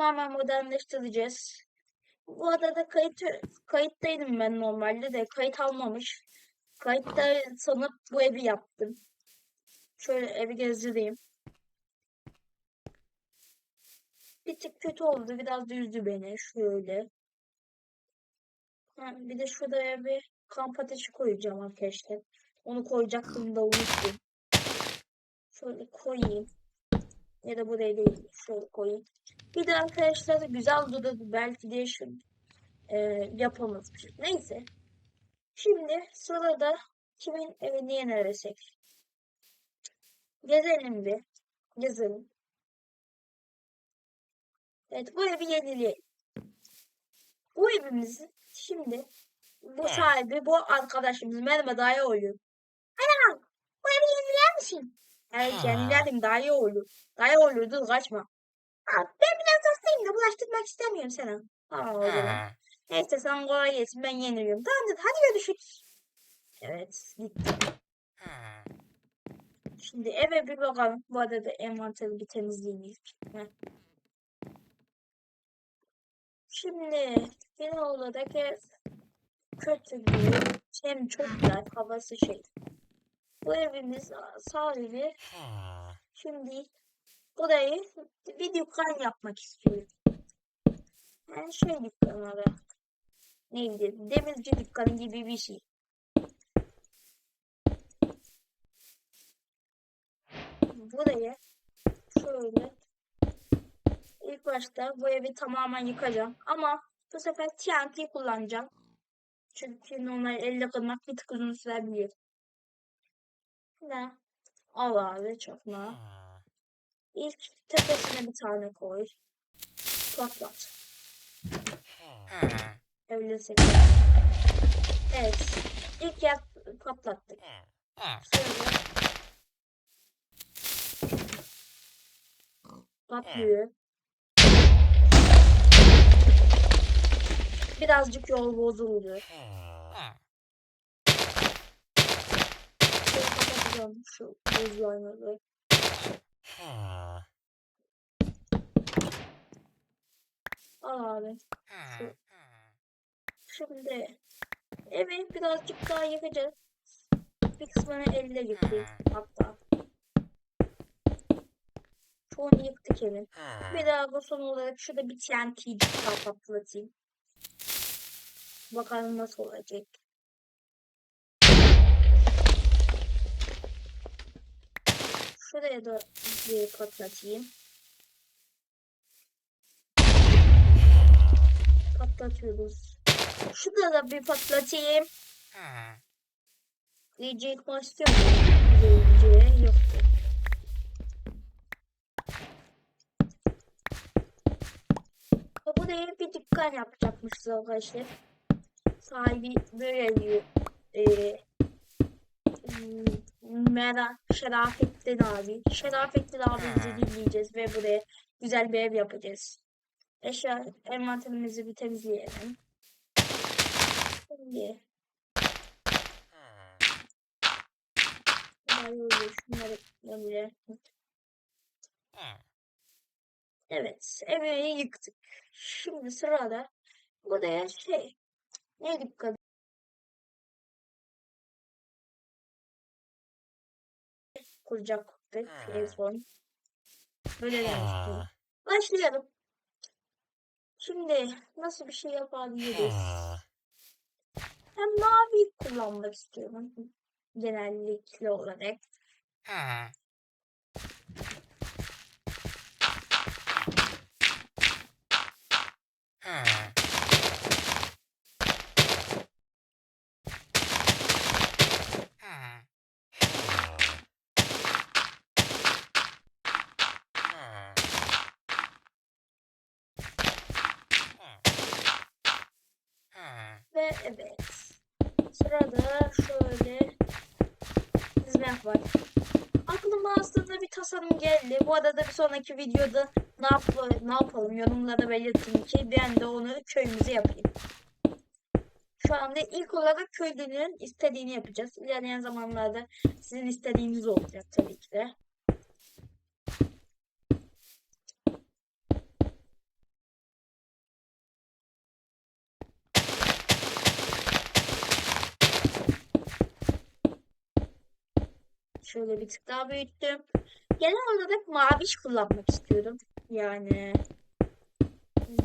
tamamen modernleştireceğiz. Bu arada kayıt kayıttaydım ben normalde de kayıt almamış. Kayıtta sanıp bu evi yaptım. Şöyle evi gezdireyim. Bir tık kötü oldu. Biraz da üzdü beni. Şöyle. Ha, bir de şuraya bir kamp ateşi koyacağım arkadaşlar. Onu koyacaktım da unuttum. Şöyle koyayım. Ya da buraya değil. Şöyle koyayım. Bir de arkadaşlar güzel durdu. Belki de şu e, yapamazmış. Neyse. Şimdi sırada kimin evini yenersek. Gezelim bir. Gezelim. Evet bu evi yenileyelim. Bu evimizin şimdi bu sahibi bu arkadaşımız daha iyi oluyor. Ana bu evi yeniler misin? Evet Ha. yenilerim daha iyi olur. Daha iyi olur dur kaçma. Aa, ben biraz hastayım da bulaştırmak istemiyorum sana. Aa, o zaman. Neyse sen kolay gelsin ben yeniliyorum. Tamamdır hadi görüşürüz. Evet gitti. Şimdi eve bir bakalım. Bu arada envanteri bir temizleyeyim ilk. Şimdi genel olarak ev kötü değil. Hem çok güzel havası şey. Bu evimiz Ha. şimdi burayı bir dükkan yapmak istiyor. Yani şey dükkanları. Neydi? Demirci dükkanı gibi bir şey. Buraya şöyle ilk başta bu evi tamamen yıkacağım. Ama bu sefer TNT kullanacağım. Çünkü normal elle kırmak bir tık uzun sürebiliyor. Ne? Al abi çakma. İlk tepesine bir tane koy. Patlat. Sekiz. Evet. İlk yer patlattık. Sonra patlıyor. Birazcık yol bozuldu. Ha. Şöyle kapatacağım şu buzlarını. Ha. Al abi. Ha. Şimdi evi birazcık daha yıkacağız. Bir kısmını elle yıkayım hatta. Çoğunu yıktık evin. Bir daha bu son olarak şurada bir TNT'cik daha patlatayım. Bakalım nasıl olacak. Şuraya da bir patlatayım. Patlatıyoruz. Şurada da bir patlatayım. Ha. İyice yıkmak istiyor muyum? İyice yok. Ha, Buraya bir dükkan yapacakmışız arkadaşlar. Sahibi böyle diyor. Ee, hmm, Mera Şerafettin abi. Şerafettin abimizi dinleyeceğiz ve buraya güzel bir ev yapacağız. Eşya envanterimizi bir temizleyelim. Şimdi şunları böyle. Evet, evi yıktık. Şimdi sırada buraya şey ne dikkat kuracaktık en son. Böyle demiştim. Başlayalım. Şimdi nasıl bir şey yapabiliriz? Ben mavi kullanmak istiyorum. Genellikle olarak. Ha. Ha. Ha. Ha. Ha. Ve evet. Sırada şöyle dizmek var. Aklıma aslında bir tasarım geldi. Bu arada bir sonraki videoda ne, yap ne yapalım yorumlara belirtin ki ben de onu köyümüze yapayım. Şu anda ilk olarak köylünün istediğini yapacağız. İlerleyen zamanlarda sizin istediğiniz olacak tabii ki de. Şöyle bir tık daha büyüttüm. Genel olarak maviş kullanmak istiyorum. Yani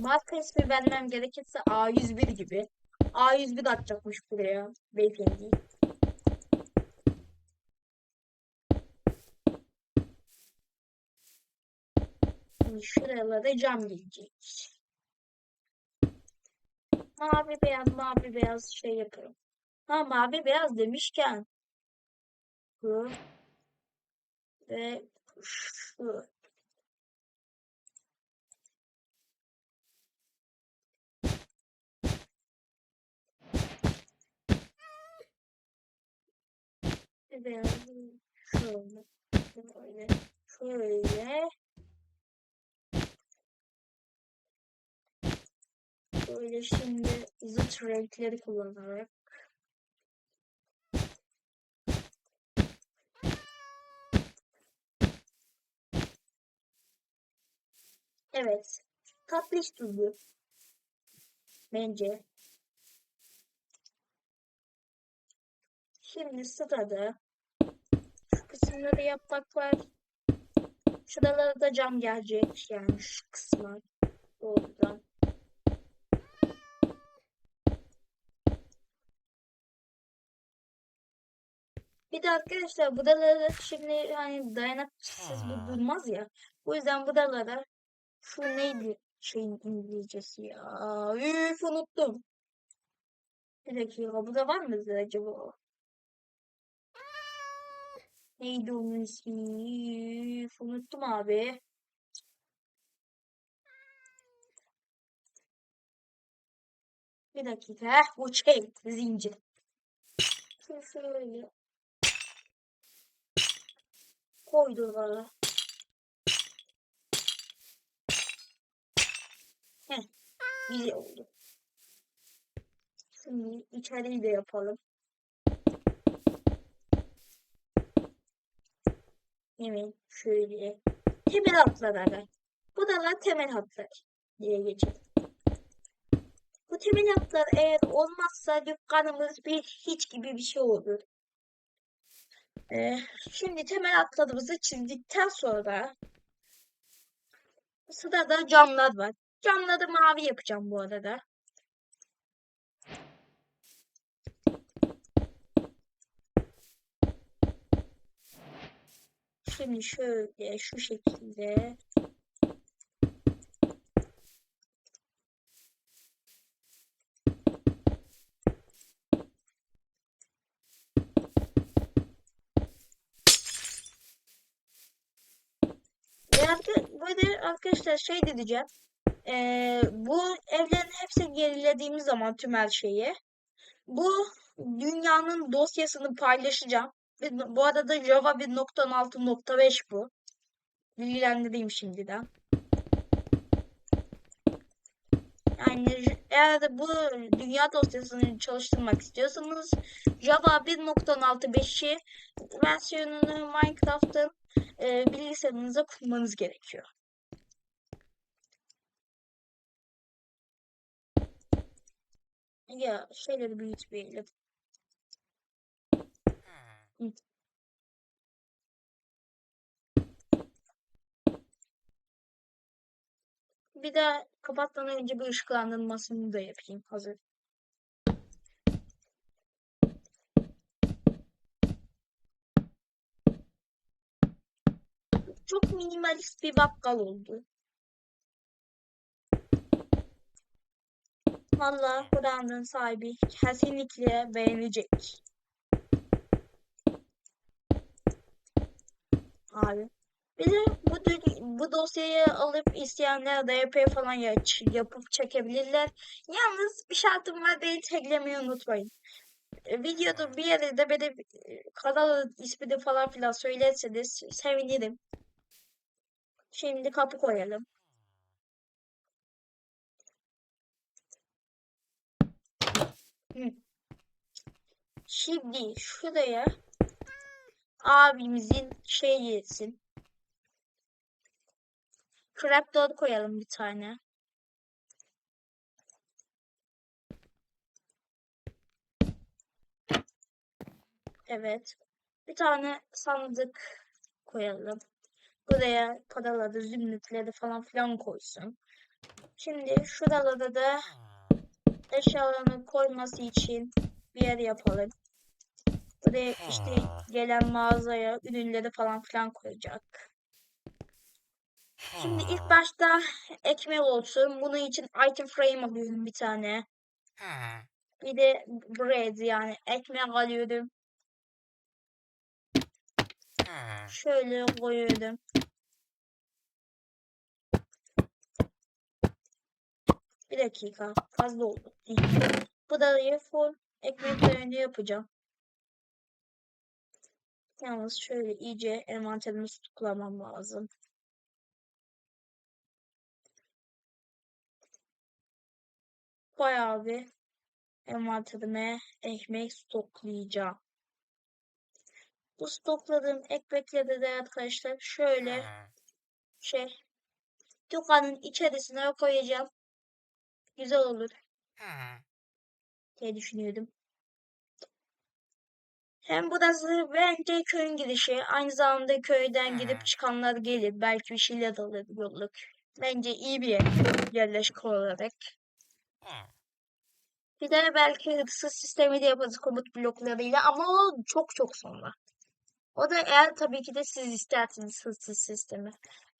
marka ismi vermem gerekirse A101 gibi. A101 atacakmış buraya beyefendi. Şuralara cam gelecek. Mavi beyaz mavi beyaz şey yaparım. Ha mavi beyaz demişken bu ve şu. Beyaz şöyle şöyle şöyle. Böyle şimdi zıt renkleri kullanarak Evet. Tatlış tuzlu. Bence. Şimdi sırada şu kısımları yapmak var. Şuralara da cam gelecek. Yani şu kısma doğrudan. Bir de arkadaşlar budalara şimdi hani dayanıksız bu durmaz ya. O yüzden budalara şu neydi şeyin İngilizcesi ya. Üf unuttum. Bir dakika bu da var mıydı acaba? Neydi onun ismi? Üf, unuttum abi. Bir dakika. Bu şey zincir. Şöyle. Koydular. Heh, güzel oldu. Şimdi içeriği de yapalım. Evet, şöyle. Temel hatlar ara. Bu da lan temel hatlar diye geçelim. Bu temel hatlar eğer olmazsa dükkanımız bir hiç gibi bir şey olur. Ee, şimdi temel hatlarımızı çizdikten sonra sırada camlar var. Camları mavi yapacağım bu arada. Şimdi şöyle şu şekilde Ve böyle arkadaşlar şey diyeceğim. Ee, bu evlerin hepsini gerilediğimiz zaman tüm her şeyi bu dünyanın dosyasını paylaşacağım. Bu arada Java 1.16.5 bu. Bilgilendireyim şimdiden. Yani eğer bu dünya dosyasını çalıştırmak istiyorsanız Java 1.16.5'i versiyonunu Minecraft'ın e, bilgisayarınıza kurmanız gerekiyor. Ya şeyleri büyütmeyelim. Hmm. Bir de kapatmadan önce bir ışıklandırmasını da yapayım hazır. Çok minimalist bir bakkal oldu. Valla buranın sahibi kesinlikle beğenecek. Abi. Bir de bu, bu dosyayı alıp isteyenler DP falan ya- yapıp çekebilirler. Yalnız bir şartım var beni taglemeyi unutmayın. E, Videoda bir yere de böyle e, kanal ismini falan filan söylerseniz sevinirim. Şimdi kapı koyalım. Şimdi şuraya abimizin şey yesin. Trapdoor koyalım bir tane. Evet. Bir tane sandık koyalım. Buraya paraları, zümrütleri falan filan koysun. Şimdi şuralara da eşyalarını koyması için bir yer yapalım. Buraya işte gelen mağazaya ürünleri falan filan koyacak. Şimdi ilk başta ekmek olsun. Bunun için item frame alıyorum bir tane. Bir de bread yani ekmek alıyorum. Şöyle koyuyorum. Bir dakika fazla oldu. Bu da full ekmeklerini yapacağım. Yalnız şöyle iyice envanterimi tutuklamam lazım. Bayağı bir envanterime ekmek stoklayacağım. Bu stokladığım ekmekleri de arkadaşlar şöyle şey dükkanın içerisine koyacağım. Güzel olur diye düşünüyordum. Hem burası bence köyün girişi. Aynı zamanda köyden gidip çıkanlar gelir. Belki bir şeyler alır yolluk. Bence iyi bir yer yerleşik olarak. Bir de belki hırsız sistemi de yaparız komut bloklarıyla ama o çok çok sonra. O da eğer tabii ki de siz isterseniz hırsız sistemi.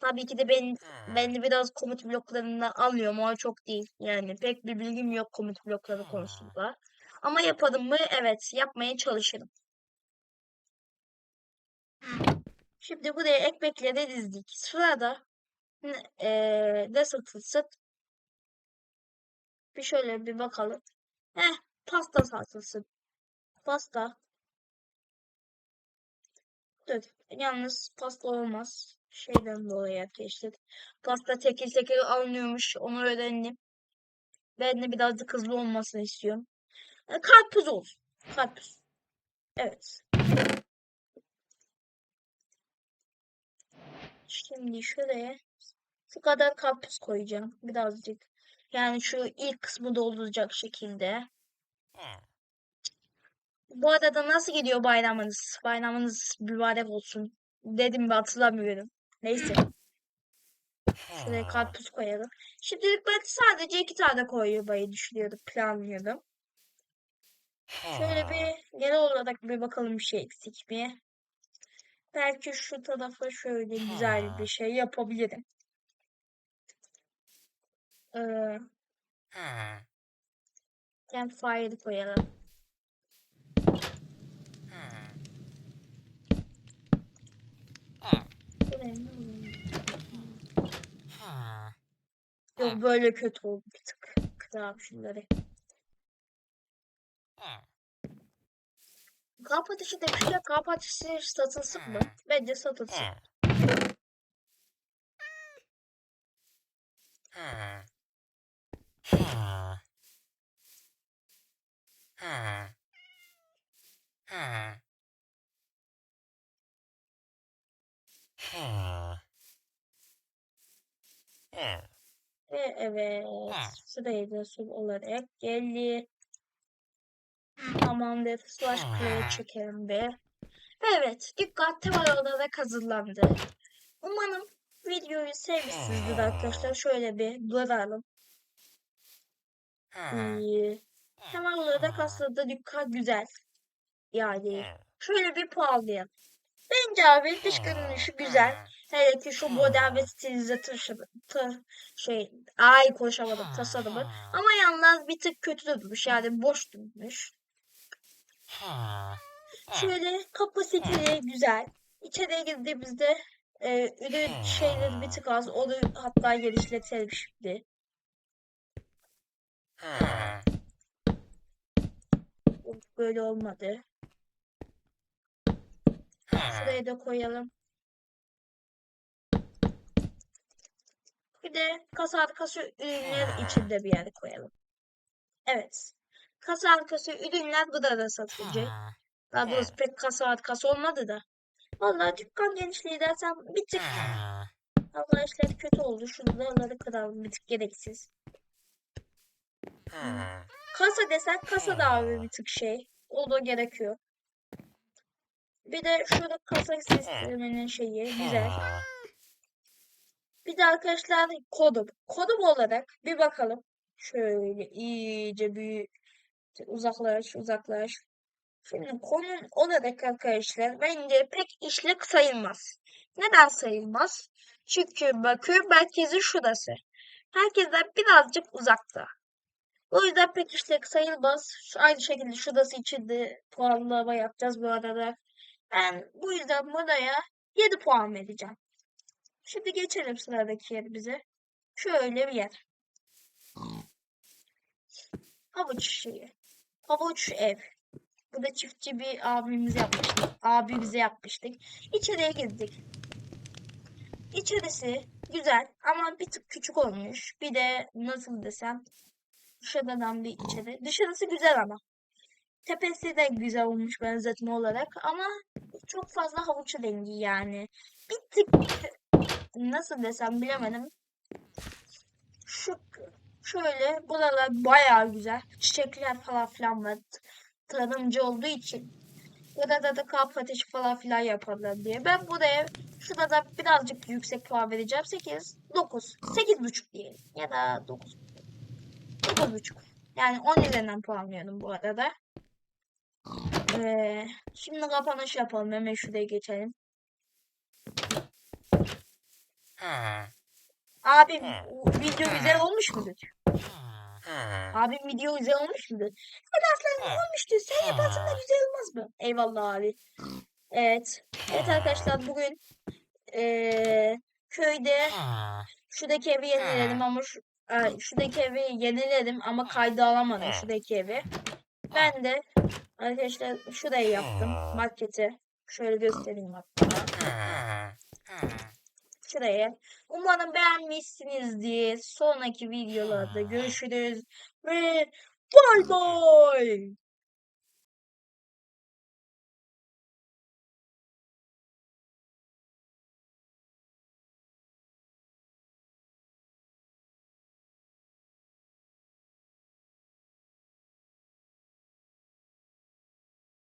Tabii ki de ben ben de biraz komut bloklarından alıyorum ama çok değil. Yani pek bir bilgim yok komut blokları konusunda. Ama yaparım mı? Evet, yapmaya çalışırım. Şimdi buraya ekmekleri dizdik. Sırada ne, eee, ne satılsın? Bir şöyle bir bakalım. Heh, pasta satılsın. Pasta. Dur. Yalnız pasta olmaz. Şeyden dolayı arkadaşlar. Pasta tekil tekil alınıyormuş. Onu öğrendim. Ben de birazcık hızlı olmasını istiyorum. E, karpuz olsun. Karpuz. Evet. Şimdi şuraya şu kadar karpuz koyacağım. Birazcık. Yani şu ilk kısmı dolduracak şekilde. Bu arada nasıl gidiyor bayramınız? Bayramınız mübarek olsun. Dedim mi hatırlamıyorum. Neyse. Şuraya karpuz koyalım. Şimdilik ben sadece iki tane koymayı düşünüyordum. Planlıyordum. Şöyle bir genel olarak bir bakalım bir şey eksik mi? Belki şu tarafa şöyle güzel bir şey yapabilirim. Ee, campfire koyalım. Şuraya ne alayım? Yok böyle kötü oldu bir tık. Kıralım şunları. Kamp ateşi demiş ya kamp ateşi satılsın mı? Bence satılsın. Ve evet. Sırayı da sol olarak geldi. Tamamdır. Slash play çekelim be. Evet. Dikkat temel olarak hazırlandı. Umarım videoyu sevmişsinizdir arkadaşlar. Şöyle bir duralım. İyi. Temel olarak aslında dikkat güzel. Yani şöyle bir puanlayalım. Bence abi dış görünüşü güzel. Hele ki şu model ve ta, şey, ay konuşamadım tasarımı. Ama yalnız bir tık kötü durmuş yani boş durmuş. Şöyle kapasiteleri güzel. İçeriye girdiğimizde e, ürün şeyleri bir tık az. Onu hatta genişletelim şimdi. Böyle olmadı. Şuraya da koyalım. Bir de kasa arkası ürünler içinde bir yere koyalım. Evet. Kasa arkası ürünler burada da satılacak. Daha doğrusu pek kasa arkası olmadı da. Vallahi dükkan genişliği dersen bir tık arkadaşlar kötü oldu. Şunları kıralım bir tık gereksiz. Kasa desen kasa da abi bir tık şey. O da gerekiyor. Bir de şurada kasa sisteminin şeyi güzel. Bir de arkadaşlar kodum. Kodum olarak bir bakalım. Şöyle iyice bir uzaklaş uzaklaş. Şimdi konum olarak arkadaşlar bence pek işlek sayılmaz. Neden sayılmaz? Çünkü bakıyor merkezi şurası. Herkesten birazcık uzakta. O yüzden pek işlek sayılmaz. Şu aynı şekilde şurası için de puanlama yapacağız bu arada. Ben bu yüzden buraya 7 puan vereceğim. Şimdi geçelim sıradaki yerimize. Şöyle bir yer. Havuç şeyi. Havuç ev. Bu da çiftçi bir abimiz yapmıştık. Abi bize yapmıştık. İçeriye girdik. İçerisi güzel ama bir tık küçük olmuş. Bir de nasıl desem dışarıdan bir içeri. Dışarısı güzel ama. Tepesi de güzel olmuş benzetme olarak ama çok fazla havuç rengi yani. Bir tık nasıl desem bilemedim. Şu şöyle buralar bayağı güzel. Çiçekler falan filan var. Tarımcı olduğu için. Burada da kamp ateşi falan filan yaparlar diye. Ben buraya şurada da birazcık yüksek puan vereceğim. 8, 9, 8,5 diyelim. Ya da 9. 9,5. Yani 10 üzerinden puanlıyorum bu arada. Ee, şimdi kapanış yapalım. Hemen şuraya geçelim. Ha. Abi video güzel olmuş mudur? Abi video güzel olmuş mudur? Hadi aslanım olmuştu. Sen yaparsan da güzel olmaz mı? Eyvallah abi. Evet. Evet arkadaşlar bugün eee, köyde şuradaki evi yeniledim ama şu, şuradaki evi yeniledim ama kayda alamadım şuradaki evi. Ben de arkadaşlar şurayı yaptım. Marketi. Şöyle göstereyim hatta. Ha. Ha. Şuraya. Umarım beğenmişsinizdir. Sonraki videolarda görüşürüz. Ve bay bay.